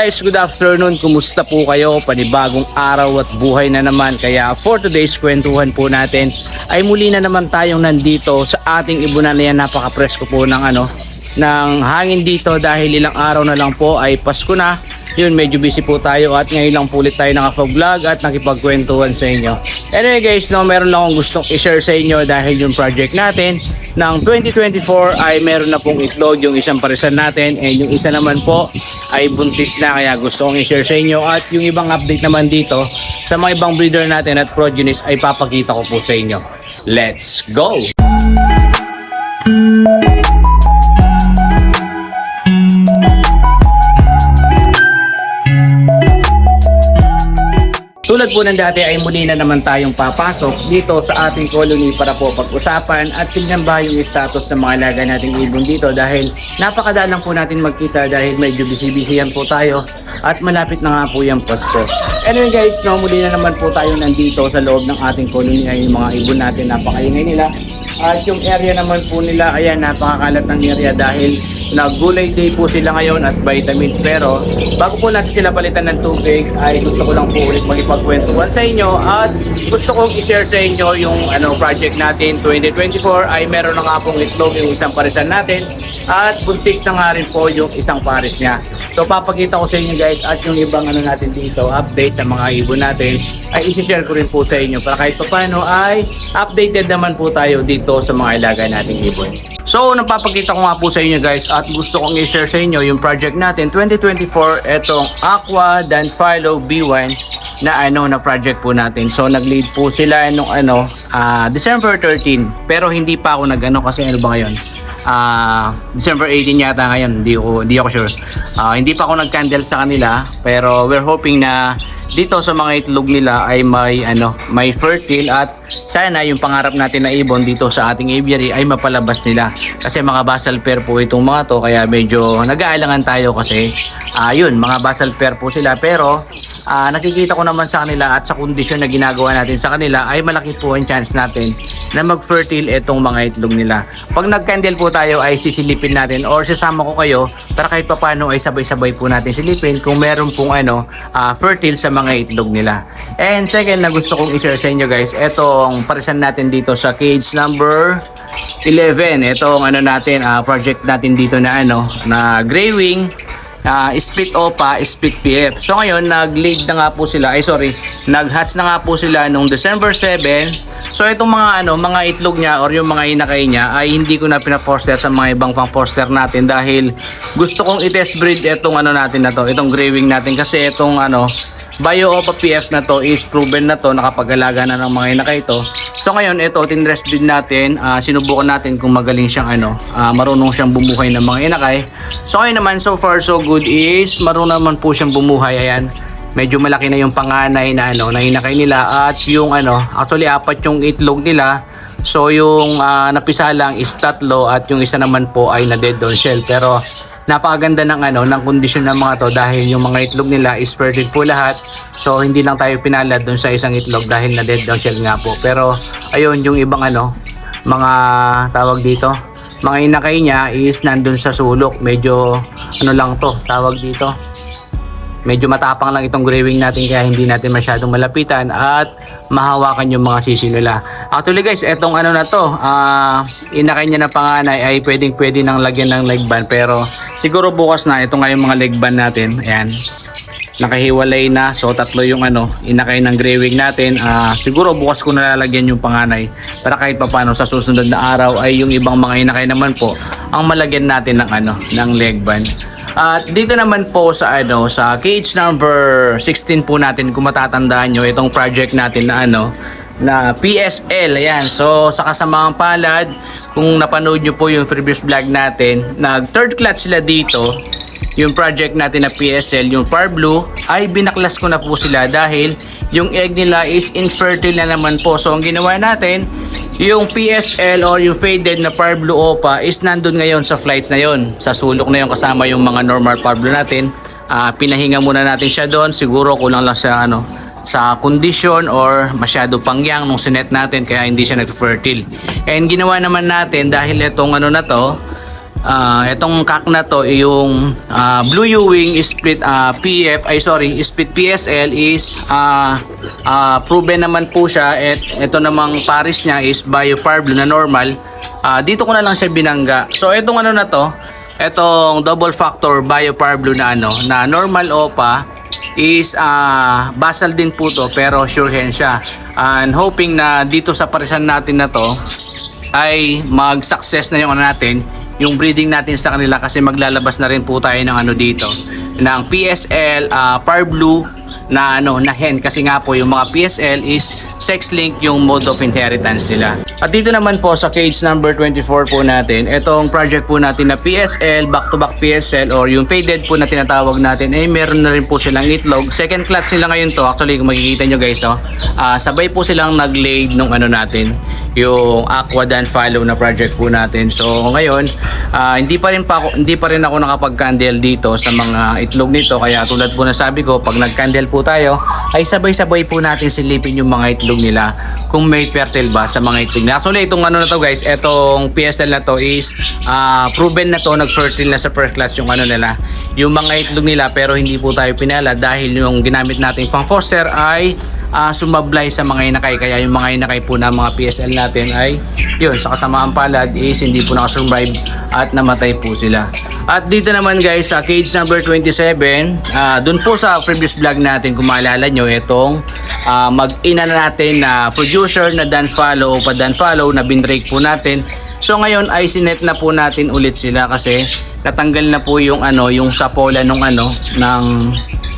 guys, good afternoon. Kumusta po kayo? Panibagong araw at buhay na naman. Kaya for today's kwentuhan po natin ay muli na naman tayong nandito sa ating ibunan na yan. Napaka-presko po ng ano, ng hangin dito dahil ilang araw na lang po ay Pasko na. Yun, medyo busy po tayo at ngayon lang po ulit tayo nakapag-vlog at nakipagkwentuhan sa inyo. Anyway guys, no, meron lang akong gustong i-share sa inyo dahil yung project natin ng 2024 ay meron na pong itlog yung isang parisan natin and yung isa naman po ay buntis na kaya gusto kong i-share sa inyo at yung ibang update naman dito sa mga ibang breeder natin at progenies ay papakita ko po sa inyo. Let's go! Tulad po ng dati ay muli na naman tayong papasok dito sa ating colony para po pag-usapan at tingnan ba yung status ng mga alaga nating ibon dito dahil napakadalang po natin magkita dahil medyo busy-busy yan po tayo at malapit na nga po yung Pasko. Anyway guys, no, muli na naman po tayo nandito sa loob ng ating colony ay yung mga ibon natin napakaingay nila at yung area naman po nila, ayan, napakakalat ng area dahil nag-gulay day po sila ngayon at vitamins. Pero bago po natin sila palitan ng tubig, ay gusto ko lang po ulit magipagkwentuhan sa inyo at gusto kong i-share sa inyo yung ano project natin 2024 ay meron na nga pong itlog yung isang parisan natin at buntis na nga rin po yung isang pares niya. So papakita ko sa inyo guys at yung ibang ano natin dito, update sa mga ibon natin ay isi-share ko rin po sa inyo para kahit paano ay updated naman po tayo dito sa mga ilaga nating ibon. So, napapakita ko nga po sa inyo guys at gusto kong i-share sa inyo yung project natin 2024 etong Aqua Danfilo B1 na ano na project po natin. So, nag-lead po sila nung ano ah, December 13 pero hindi pa ako nag-ano kasi ano ba ngayon? Ah, December 18 yata ngayon, hindi ako hindi ako sure. Ah, hindi pa ako nag-candle sa kanila pero we're hoping na dito sa mga itlog nila ay may ano, may fertile at sana yung pangarap natin na ibon dito sa ating aviary ay mapalabas nila. Kasi mga basal pair po itong mga to kaya medyo nag-aalangan tayo kasi ayun, mga basal pair po sila pero ah, nakikita ko naman sa kanila at sa kondisyon na ginagawa natin sa kanila ay malaki po ang chance natin na mag-fertile itong mga itlog nila. Pag nag-candle po tayo ay sisilipin natin or sasama ko kayo para kahit papano ay sabay-sabay po natin silipin kung meron pong ano, ah, fertile sa mga itlog nila. And second na gusto kong i-share sa inyo guys, etong parisan natin dito sa cage number 11. Itong ano natin, ah, project natin dito na ano, na gray wing ah, split OPA, split PF. So ngayon, nag-lead na nga po sila, ay sorry, nag-hatch na nga po sila nung December 7. So itong mga ano, mga itlog niya or yung mga inakay niya ay hindi ko na pina-foster sa mga ibang pang foster natin dahil gusto kong i-test breed itong ano natin na to, itong gray natin kasi itong ano, Bio Opa PF na to is proven na to, nakapag-alaga na ng mga inakay ito. So ngayon, ito, tinrest breed natin, ah, sinubukan natin kung magaling siyang ano, ah, marunong siyang bumuhay ng mga inakay. So ngayon naman, so far so good is, marunong naman po siyang bumuhay, ayan. Medyo malaki na yung panganay na ano, na inakay nila at yung ano, actually apat yung itlog nila. So yung ah, napisa lang is tatlo at yung isa naman po ay na dead on shell. Pero napakaganda ng ano ng kondisyon ng mga to dahil yung mga itlog nila is fertile po lahat. So hindi lang tayo pinalad doon sa isang itlog dahil na dead on shell nga po. Pero ayun yung ibang ano mga tawag dito mga inakay niya is nandun sa sulok. Medyo ano lang to tawag dito. Medyo matapang lang itong gray wing natin kaya hindi natin masyadong malapitan at mahawakan yung mga sisi nila. Actually guys, etong ano na to, ah inakay niya na panganay ay pwedeng pwede nang lagyan ng leg band pero siguro bukas na ito nga mga leg band natin. Ayan. Nakahiwalay na. So tatlo yung ano, inakay ng gray wing natin. Ah siguro bukas ko nalalagyan yung panganay para kahit papaano sa susunod na araw ay yung ibang mga inakay naman po ang malagyan natin ng ano, ng leg band. At dito naman po sa ano sa cage number 16 po natin kung matatandaan nyo itong project natin na ano na PSL ayan so sa kasamang palad kung napanood nyo po yung previous vlog natin nag third class sila dito yung project natin na PSL, yung Par Blue, ay binaklas ko na po sila dahil yung egg nila is infertile na naman po. So, ang ginawa natin, yung PSL or yung faded na Par Blue Opa is nandun ngayon sa flights na yon Sa sulok na yon kasama yung mga normal Par Blue natin. Ah, pinahinga muna natin siya doon. Siguro kulang lang sa ano, sa condition or masyado pangyang nung sinet natin kaya hindi siya nag-fertile. And ginawa naman natin dahil itong ano na to, Ah, itong kak na to yung ah, Blue Ewing split ah, PF ay sorry, split PSL is ah, ah, proven naman po siya at ito namang paris niya is Biopar Blue na normal. Ah, dito ko na lang siya binangga. So itong ano na to, itong double factor Biopar Blue na ano, na normal OPA is ah basal din po to pero sure hand siya. And hoping na dito sa parisan natin na to ay mag-success na yung ano natin, yung breeding natin sa kanila kasi maglalabas na rin po tayo ng ano dito ng PSL uh, Par Blue na ano na hen kasi nga po yung mga PSL is sex link yung mode of inheritance nila. At dito naman po sa cage number 24 po natin, itong project po natin na PSL, back to back PSL or yung faded po na tinatawag natin ay meron na rin po silang itlog. Second clutch sila ngayon to. Actually kung makikita nyo guys, no, ah, sabay po silang nag-laid nung ano natin, yung Aqua Dan Follow na project po natin. So ngayon, ah, hindi pa rin pa ako, hindi pa rin ako nakapag-candle dito sa mga itlog nito kaya tulad po na sabi ko, pag nag-candle po tayo, ay sabay-sabay po natin silipin yung mga itlog nila kung may fertile ba sa mga itlog nila. Actually, itong ano na to guys, itong PSL na to is ah, proven na to, nag-fertile na sa first class yung ano nila, yung mga itlog nila pero hindi po tayo pinala dahil yung ginamit nating pang foster ay ah, sumablay sa mga inakay. Kaya yung mga inakay po na mga PSL natin ay yun sa kasamaan palad is hindi po nakasurvive at namatay po sila. At dito naman guys sa cage number 27 ah, dun po sa previous vlog natin kung maalala nyo itong ah, mag-ina na natin na producer na Dan Follow pa Dan Follow na binrake po natin. So ngayon ay sinet na po natin ulit sila kasi natanggal na po yung ano yung sapola nung ano ng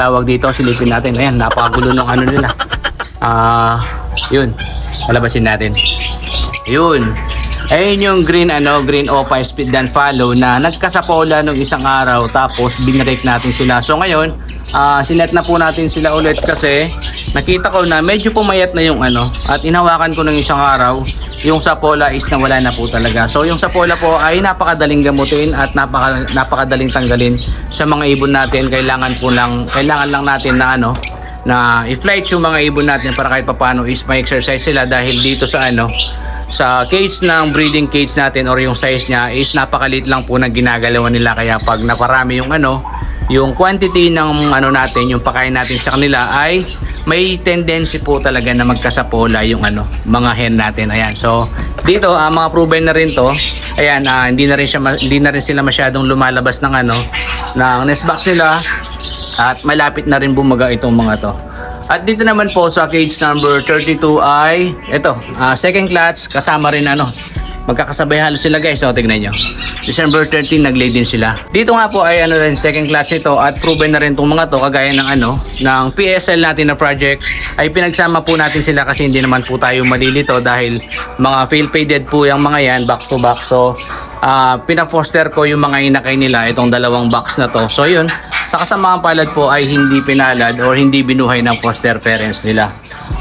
tawag dito silipin natin ayan napakagulo ng ano nila Ah, yun. Palabasin natin. Yun. Ayun yung green ano, green opa speed dan follow na nagkasapola nung isang araw tapos binrake natin sila. So ngayon, ah sinet na po natin sila ulit kasi nakita ko na medyo pumayat na yung ano at inawakan ko ng isang araw yung sapola is nawala na po talaga. So yung sapola po ay napakadaling gamutin at napaka, napakadaling tanggalin sa mga ibon natin. Kailangan po lang kailangan lang natin na ano na i-flight yung mga ibon natin para kahit papano is may exercise sila dahil dito sa ano sa cage ng breeding cage natin or yung size niya is napakaliit lang po ng ginagalawan nila kaya pag naparami yung ano yung quantity ng ano natin yung pakain natin sa kanila ay may tendency po talaga na magkasapola yung ano mga hen natin ayan so dito ah, mga proven na rin to ayan ah, hindi na rin siya hindi na rin sila masyadong lumalabas ng ano ng nest box nila at malapit na rin bumaga itong mga to. At dito naman po sa cage number 32 ay ito, ah, second clutch kasama rin ano. Magkakasabay halos sila guys, so tignan nyo. December 13 nag-lay din sila. Dito nga po ay ano rin second clutch ito at proven na rin itong mga to kagaya ng ano ng PSL natin na project ay pinagsama po natin sila kasi hindi naman po tayo malilito dahil mga fail faded po yung mga yan back to back. So ah pina-foster ko yung mga inakay nila itong dalawang box na to. So yun, sa kasamaang palad po ay hindi pinalad or hindi binuhay ng foster parents nila.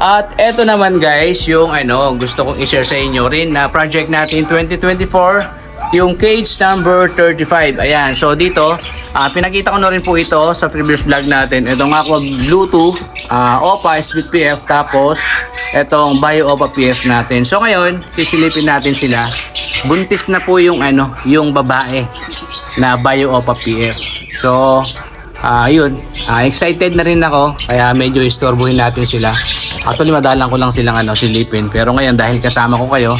At eto naman guys, yung ano, gusto kong i-share sa inyo rin na project natin 2024, yung cage number 35. Ayan, so dito, ah, pinakita ko na rin po ito sa previous vlog natin. Itong Aqua Bluetooth, ah, OPA, Split PF, tapos itong Bio OPA PF natin. So ngayon, sisilipin natin sila. Buntis na po yung ano, yung babae na Bio OPA PF. So, yun. Ah, excited na rin ako kaya medyo istorbohin natin sila. Actually, madalang ko lang silang ano, silipin. Pero ngayon dahil kasama ko kayo,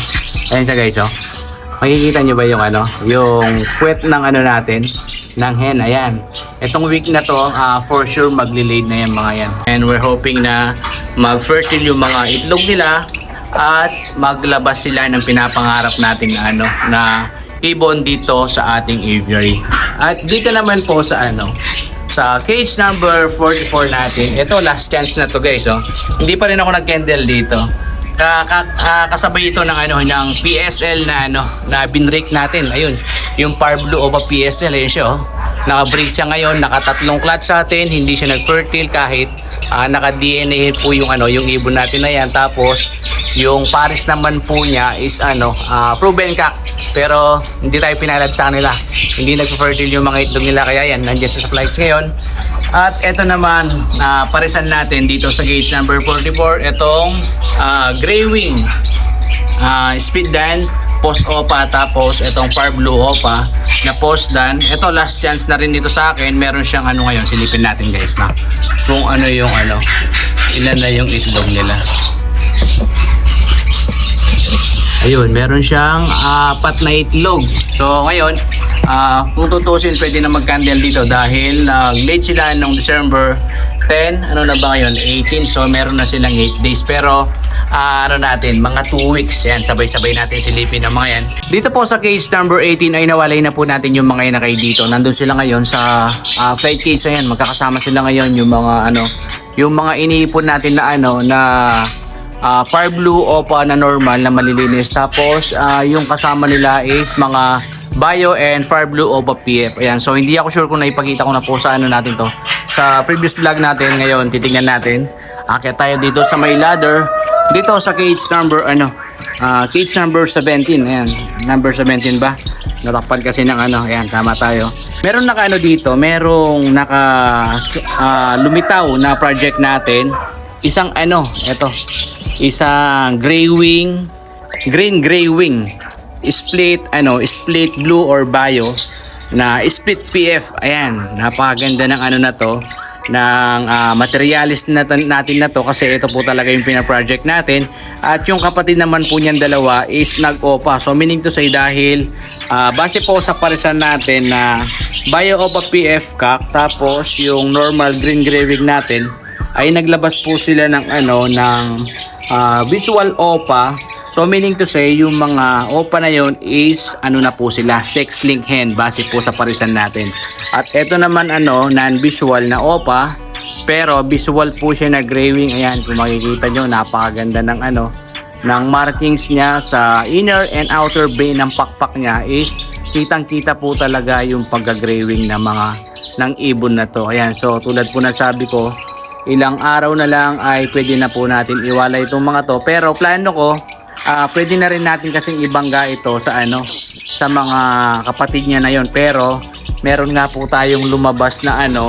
ayan siya guys, oh. Makikita nyo ba yung ano, yung puwet ng ano natin, ng hen, ayan. Itong week na to, ah, for sure magli-laid na yan mga yan. And we're hoping na mag-fertile yung mga itlog nila at maglabas sila ng pinapangarap natin na ano, na ibon dito sa ating aviary. At dito naman po sa ano, sa cage number 44 natin. Ito, last chance na to guys. Oh. Hindi pa rin ako nag-candle dito. Ka- ka- ah, kasabay ito ng ano ng PSL na ano na binrake natin. Ayun, yung Par Blue PSL ayun siya oh. Naka-break siya ngayon, nakatatlong clutch sa atin, hindi siya nag-fertile kahit ah, naka-DNA po yung ano, yung ibon natin na yan. Tapos yung pares naman po niya is ano, ah, proven cock. Pero hindi tayo pinalad sa kanila. Hindi nag-fertile yung mga itlog nila kaya yan, nandiyan sa flight ngayon. At ito naman, na parisan natin dito sa gate number 44, itong ah, Grey Wing ah, speed dan post opa tapos itong par blue opa na post dan. Ito last chance na rin dito sa akin. Meron siyang ano ngayon, silipin natin guys na. Kung ano yung ano, ilan na yung itlog nila. Ayun, meron siyang ah, apat na itlog. So ngayon, ah, kung tutusin, pwede na mag-candle dito dahil nag-late sila nung December 10, ano na ba ngayon? 18. So meron na silang 8 days. Pero ah, ano natin, mga 2 weeks. Yan, sabay-sabay natin silipin ang mga yan. Dito po sa case number 18 ay nawalay na po natin yung mga inakay dito. Nandun sila ngayon sa ah, flight case na yan. Magkakasama sila ngayon yung mga ano, yung mga iniipon natin na ano na Ah, far blue opa na normal na malilinis. Tapos ah, yung kasama nila is mga bio and far blue opa PF. Ayan. So hindi ako sure kung naipakita ko na po sa ano natin to. Sa previous vlog natin ngayon, titingnan natin. Akit tayo dito sa may ladder. Dito sa cage number ano, ah, cage number 17. Ayan, number 17 ba? Natakpan kasi ng ano, ayan, tama tayo. Meron naka ano dito, merong naka ah, lumitaw na project natin. Isang ano, eto, isang gray wing, green gray wing, split ano, split blue or bio na split PF. Ayan, napakaganda ng ano na to ng ah, materialis natin, natin na to kasi ito po talaga yung pina-project natin at yung kapatid naman po niyan dalawa is nag-OPA so meaning to say dahil ah, base po sa parisan natin na Bio OPA PF CAC tapos yung normal green gray wig natin ay naglabas po sila ng ano ng ah, visual OPA. So meaning to say yung mga OPA na yon is ano na po sila sex link hen base po sa parisan natin. At ito naman ano non-visual na OPA pero visual po siya na graving. Ayan kung makikita nyo napakaganda ng ano ng markings niya sa inner and outer bay ng pakpak niya is kitang kita po talaga yung pagka-graving ng mga ng ibon na to. Ayan, so tulad po na sabi ko, ilang araw na lang ay pwede na po natin iwala itong mga to. Pero plano ko, ah, pwede na rin natin kasing ibangga ito sa ano, sa mga kapatid niya na yon. Pero meron nga po tayong lumabas na ano,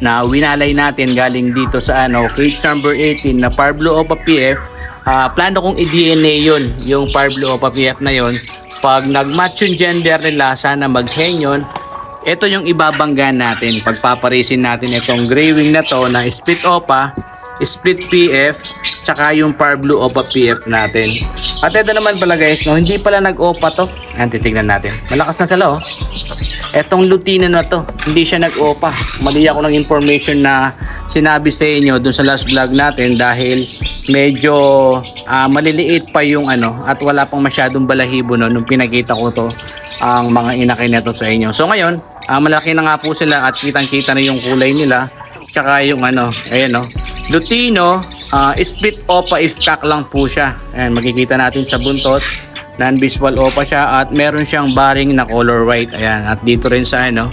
na winalay natin galing dito sa ano, cage number 18 na Parblo Opa PF. Ah, plano kong i-DNA yun, yung Parblo Opa PF na yon. Pag nag-match yung gender nila, sana mag-hen yun. Ito yung ibabangga natin. Pagpaparisin natin itong gray na to na split opa, split PF, tsaka yung par blue opa PF natin. At ito naman pala guys, no, hindi pala nag-opa to. Ayan, titignan natin. Malakas na sila oh. Etong lutina na to, hindi siya nag-opa. Mali ako ng information na sinabi sa inyo dun sa last vlog natin dahil medyo ah, maliliit pa yung ano at wala pang masyadong balahibo no, nung pinakita ko to ang mga inakay na to sa inyo. So ngayon, ah, malaki na nga po sila at kitang-kita na yung kulay nila. Tsaka yung ano, ayan no. Lutino, ah, split opa if cock lang po siya. Ayan, makikita natin sa buntot. Non-visual opa siya at meron siyang baring na color white. Ayan, at dito rin sa ano,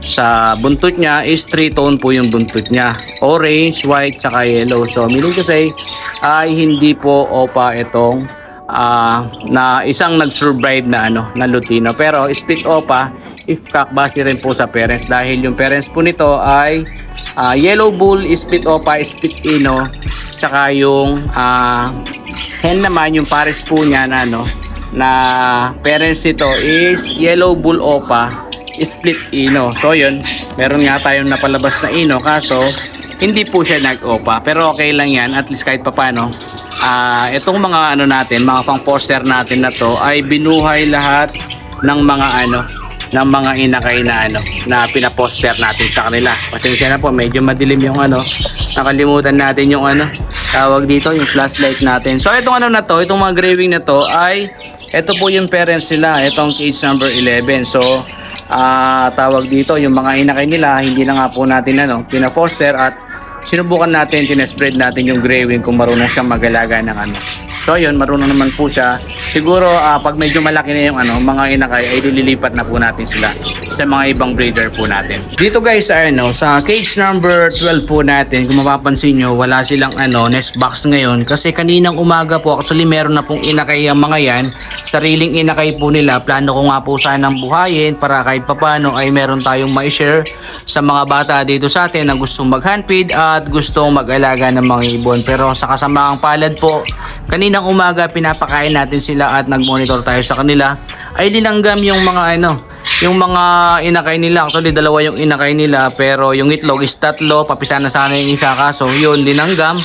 sa buntot niya is three tone po yung buntot niya. Orange, white, tsaka yellow. So, meaning to say, ay hindi po opa itong ah, na isang nag-survive na ano, na Lutino. Pero split opa, if base rin po sa parents dahil yung parents po nito ay ah, yellow bull, split opa, split ino, tsaka yung ah, hen naman yung pares po niya na ano, na parents nito is yellow bull opa, split ino. So yun, meron nga tayong napalabas na ino kaso hindi po siya nag-opa. Pero okay lang yan, at least kahit papano. Ah, itong mga ano natin, mga pang poster natin na to ay binuhay lahat ng mga ano ng mga inakay na ano na pinaposter natin sa kanila. Pasensya na po, medyo madilim yung ano. Nakalimutan natin yung ano tawag dito, yung flashlight natin. So itong ano na to, itong mga graving na to ay ito po yung parents nila, itong cage number 11. So ah tawag dito, yung mga inakay nila, hindi na nga po natin ano, pinaposter at sinubukan natin, tinespread natin yung graving kung marunong siyang magalaga ng ano. So yun, marunong naman po siya. Siguro ah, pag medyo malaki na yung ano, mga inakay ay dililipat na po natin sila sa mga ibang breeder po natin. Dito guys sa ano, sa cage number 12 po natin, kung mapapansin nyo, wala silang ano, nest box ngayon kasi kaninang umaga po actually meron na pong inakay ang mga yan. Sariling inakay po nila. Plano ko nga po sanang buhayin para kahit papano ay meron tayong ma-share sa mga bata dito sa atin na gustong mag-handfeed at gustong mag-alaga ng mga ibon. Pero sa kasamaang palad po, kaninang umaga pinapakain natin sila at nagmonitor tayo sa kanila. Ay linanggam yung mga ano yung mga inakay nila. Actually dalawa yung inakay nila pero yung itlog is tatlo papisa na sana yung isa. Kaso yun linanggam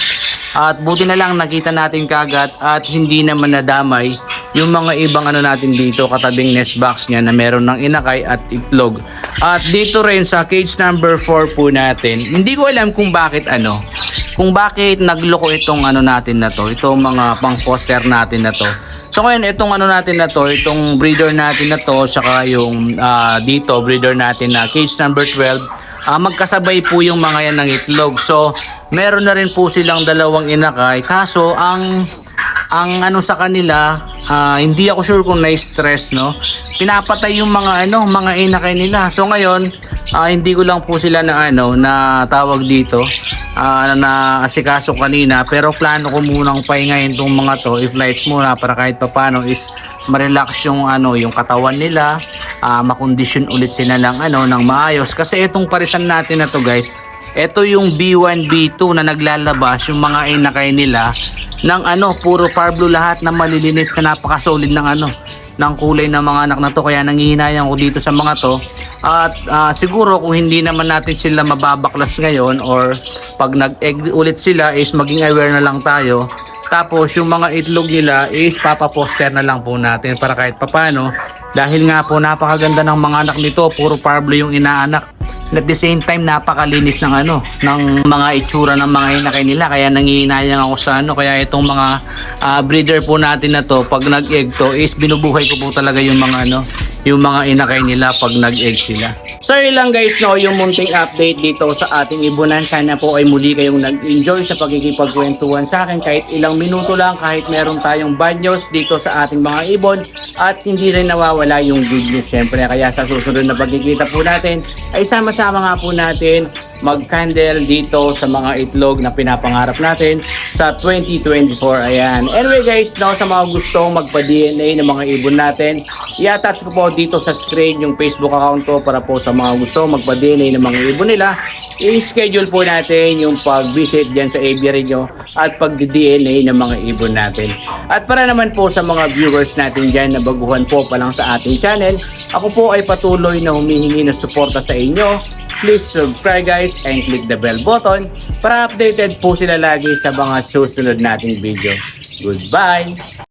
at buti na lang nakita natin kagat at hindi naman nadamay yung mga ibang ano natin dito katabing nest box niya na meron ng inakay at itlog. At dito rin sa cage number 4 po natin, hindi ko alam kung bakit ano, kung bakit nagloko itong ano natin na to, itong mga pang poster natin na to. So ngayon itong ano natin na to, itong breeder natin na to, saka yung ah, dito breeder natin na cage number 12, Ah, magkasabay po yung mga yan ng itlog. So, meron na rin po silang dalawang inakay. Kaso, ang ang ano sa kanila, ah, hindi ako sure kung na-stress, no? Pinapatay yung mga ano, mga inakay nila. So ngayon, ah, hindi ko lang po sila na ano, na tawag dito, ah, na asikaso kanina, pero plano ko munang pahingayin tong mga to, i-flights muna para kahit papano is ma-relax yung ano, yung katawan nila, ah, makondisyon ulit sila ng ano, ng maayos. Kasi itong parisan natin na to, guys, ito yung B1, B2 na naglalabas yung mga inakay nila ng ano, puro parblo lahat na malilinis na napakasolid ng ano, ng kulay ng mga anak na to. Kaya nangihinayang ko dito sa mga to. At ah, siguro kung hindi naman natin sila mababaklas ngayon or pag nag-egg ulit sila is maging aware na lang tayo tapos yung mga itlog nila is papaposter na lang po natin para kahit papano dahil nga po napakaganda ng mga anak nito puro parblo yung inaanak. At the same time napakalinis ng ano ng mga itsura ng mga inakay nila. Kaya nangihinayang ako sa ano kaya itong mga ah, breeder po natin na to pag nag-egg to is binubuhay ko po talaga yung mga ano yung mga inakay nila pag nag-egg sila. So yun lang guys no, yung munting update dito sa ating ibunan. Sana po ay muli kayong nag-enjoy sa pagkikipagkwentuhan sa akin kahit ilang minuto lang kahit meron tayong bad news dito sa ating mga ibon at hindi rin nawawala yung good news syempre. Kaya sa susunod na pagkikita po natin ay sama-sama nga po natin mag-candle dito sa mga itlog na pinapangarap natin sa 2024. Ayan. Anyway guys, no, sa mga gustong magpa-DNA ng mga ibon natin, i-attach ko po dito sa screen yung Facebook account ko para po sa mga gusto magpa-DNA ng mga ibon nila. I-schedule po natin yung pag-visit dyan sa aviary nyo at pag-DNA ng mga ibon natin. At para naman po sa mga viewers natin dyan na baguhan po pa lang sa ating channel, ako po ay patuloy na humihingi ng suporta sa inyo please subscribe guys and click the bell button para updated po sila lagi sa mga susunod nating video. Goodbye!